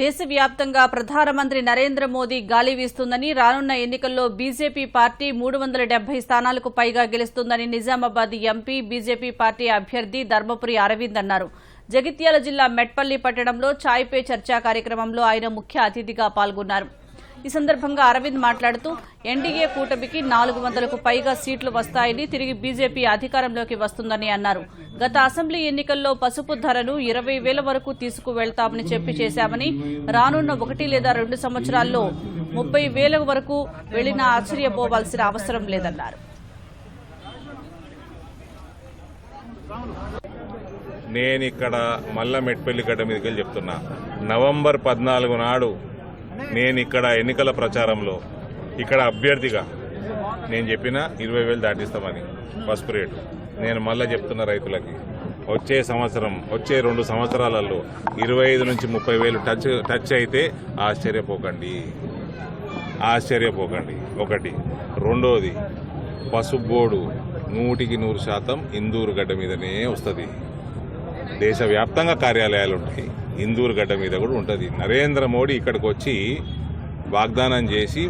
దేశవ్యాప్తంగా ప్రధానమంత్రి నరేంద్ర మోదీ గాలి వీస్తుందని రానున్న ఎన్నికల్లో బీజేపీ పార్టీ మూడు వందల డెబ్బై స్థానాలకు పైగా గెలుస్తుందని నిజామాబాద్ ఎంపీ బీజేపీ పార్టీ అభ్యర్థి ధర్మపురి అరవింద్ అన్నారు. జగిత్యాల జిల్లా మెట్పల్లి పట్టణంలో చాయ్ పే చర్చా కార్యక్రమంలో ఆయన ముఖ్య అతిథిగా పాల్గొన్నారు. ఈ సందర్భంగా అరవింద్ మాట్లాడుతూ ఎన్డీఏ కూటమికి నాలుగు వందలకు పైగా సీట్లు వస్తాయని తిరిగి బీజేపీ అధికారంలోకి వస్తుందని అన్నారు. గత అసెంబ్లీ ఎన్నికల్లో పసుపు ధరను ఇరవై వేల వరకు తీసుకువెళ్తామని చెప్పి చేశామని రానున్న ఒకటి లేదా రెండు సంవత్సరాల్లో ముప్పై వేల వరకు వెళ్ళినా ఆశ్చర్యపోవాల్సిన అవసరం లేదన్నారు. నేను ఇక్కడ మల్ల మెట్పల్లి గడ్డ మీదకి వెళ్ళి చెప్తున్నా. నవంబర్ పద్నాలుగు నాడు నేను ఇక్కడ ఎన్నికల ప్రచారంలో ఇక్కడ అభ్యర్థిగా నేను చెప్పిన ఇరవై వేలు దాటిస్తామని పసుపు రేటు నేను మళ్ళీ చెప్తున్న రైతులకి వచ్చే సంవత్సరం వచ్చే రెండు సంవత్సరాలలో ఇరవై ఐదు నుంచి ముప్పై వేలు టచ్ టచ్ అయితే ఆశ్చర్యపోకండి. ఆశ్చర్యపోకండి. ఒకటి. రెండోది పసుపు బోర్డు నూటికి నూరు శాతం ఇందూరు గడ్డ మీదనే వస్తుంది. దేశవ్యాప్తంగా కార్యాలయాలు ఉంటాయి ఇందూరు గడ్డ మీద కూడా ఉంటుంది. నరేంద్ర మోడీ ఇక్కడికి వచ్చి వాగ్దానం చేసి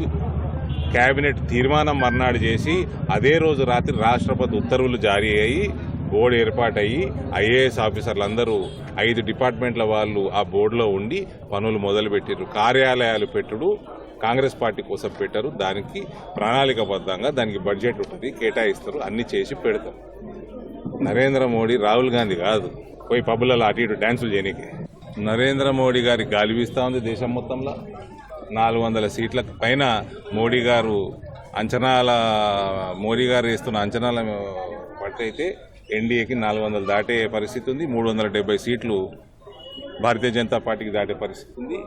కేబినెట్ తీర్మానం మర్నాడు చేసి అదే రోజు రాత్రి రాష్ట్రపతి ఉత్తర్వులు జారీ అయ్యి బోర్డు ఏర్పాటయ్యి ఐఏఎస్ ఆఫీసర్లందరూ ఐదు డిపార్ట్మెంట్ల వాళ్ళు ఆ బోర్డులో ఉండి పనులు మొదలుపెట్టారు కార్యాలయాలు పెట్టుడు కాంగ్రెస్ పార్టీ కోసం పెట్టారు. దానికి ప్రణాళికబద్ధంగా దానికి బడ్జెట్ ఉంటుంది. కేటాయిస్తారు. అన్ని చేసి పెడతారు. నరేంద్ర మోడీ రాహుల్ గాంధీ కాదు. పోయి పబ్బులలో అటు ఇటు డ్యాన్సులు చేయనీకి. నరేంద్ర మోడీ గారి గాలివిస్తా ఉంది దేశం మొత్తంలో. నాలుగు వందల సీట్ల పైన మోడీ గారు అంచనాల మోడీ గారు వేస్తున్న అంచనాల పట్టయితే ఎన్డీఏకి నాలుగు వందలు దాటే పరిస్థితి ఉంది. మూడు వందల డెబ్బై సీట్లు భారతీయ జనతా పార్టీకి దాటే పరిస్థితి ఉంది.